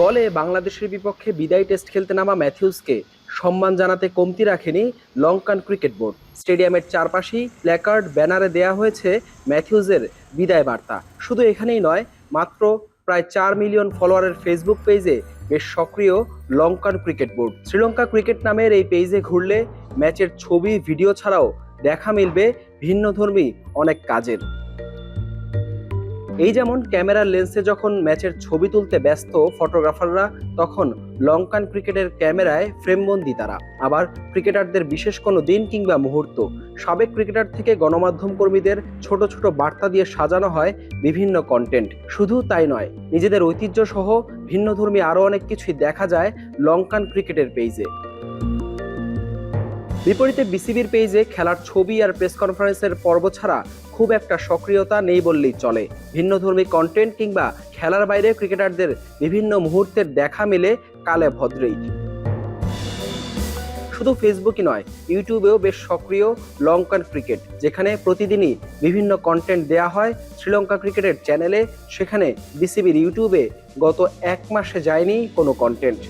গলে বাংলাদেশের বিপক্ষে বিদায়ী টেস্ট খেলতে নামা ম্যাথিউসকে সম্মান জানাতে কমতি রাখেনি লঙ্কান ক্রিকেট বোর্ড। স্টেডিয়ামের চারপাশেই প্ল্যাকার্ড, ব্যানারে দেয়া হয়েছে ম্যাথিউসের বিদায় বার্তা। শুধু এখানেই নয়, মাত্র প্রায় চার মিলিয়ন ফলোয়ারের ফেসবুক পেজে বেশ সক্রিয় Lankan cricket board. Sri Lanka cricket নামের এই পেজে ঘুরলে ম্যাচের ছবি, ভিডিও ছাড়াও দেখা মিলবে ভিন্নধর্মী অনেক কাজের। এই যেমন ক্যামেরার লেন্সে যখন ম্যাচের ছবি তুলতে ব্যস্ত ফটোগ্রাফাররা, তখন লঙ্কান ক্রিকেটের ক্যামেরায় ফ্রেমবন্দি তারা। আবার ক্রিকেটারদের বিশেষ কোনো দিন কিংবা মুহূর্ত। সাবেক ক্রিকেটার থেকে গণমাধ্যম কর্মীদের ছোট ছোট বার্তা দিয়ে সাজানো হয় বিভিন্ন কন্টেন্ট শুধু তাই নয়, নিজেদের ঐতিহ্য সহ ভিন্নধর্মী আরও অনেক কিছুই দেখা যায় লঙ্কান ক্রিকেটের পেজে বিপরীতে বিসিবির পেজে খেলার ছবি আর প্রেস কনফারেন্সের পর্ব ছাড়া খুব একটা সক্রিয়তা নেই বললেই চলে। ভিন্নধর্মী কন্টেন্ট কিংবা খেলার বাইরে ক্রিকেটারদের বিভিন্ন মুহূর্তের দেখা মেলে কালে ভদ্রেই। শুধু ফেসবুকই নয় ইউটিউবেও বেশ সক্রিয় লঙ্কান ক্রিকেট, যেখানে প্রতিদিনই বিভিন্ন কন্টেন্ট দেয়া হয় শ্রীলঙ্কা ক্রিকেটের চ্যানেলে সেখানে বিসিবির ইউটিউবে গত এক মাসে যায়নি কোনো কন্টেন্ট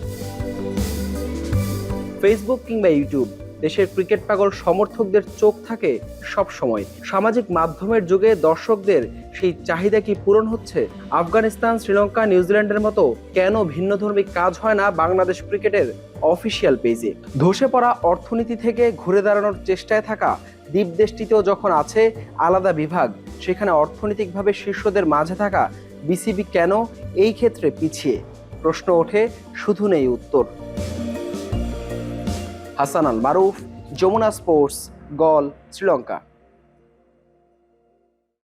ফেসবুক কিংবা ইউটিউব দেশের ক্রিকেট পাগল সমর্থকদের চোখ থাকে সব সময় সামাজিক মাধ্যমের যুগে দর্শকদের সেই চাহিদা কি পূরণ হচ্ছে? আফগানিস্তান, শ্রীলঙ্কা, নিউজিল্যান্ডের মতো কেন ভিন্নধর্মী কাজ হয় না বাংলাদেশ ক্রিকেটের অফিসিয়াল পেজে? ধসে পড়া অর্থনীতি থেকে ঘুরে দাঁড়ানোর চেষ্টায় থাকা দ্বীপ দেশটিতেও যখন আছে আলাদা বিভাগ, সেখানে অর্থনৈতিকভাবে শীর্ষদের মাঝে থাকা বিসিবি কেন এই ক্ষেত্রে পিছিয়ে? প্রশ্ন ওঠে, শুধু নেই উত্তর। হাসান আল মারুফ যমুনা স্পোর্টস গল শ্রীলঙ্কা।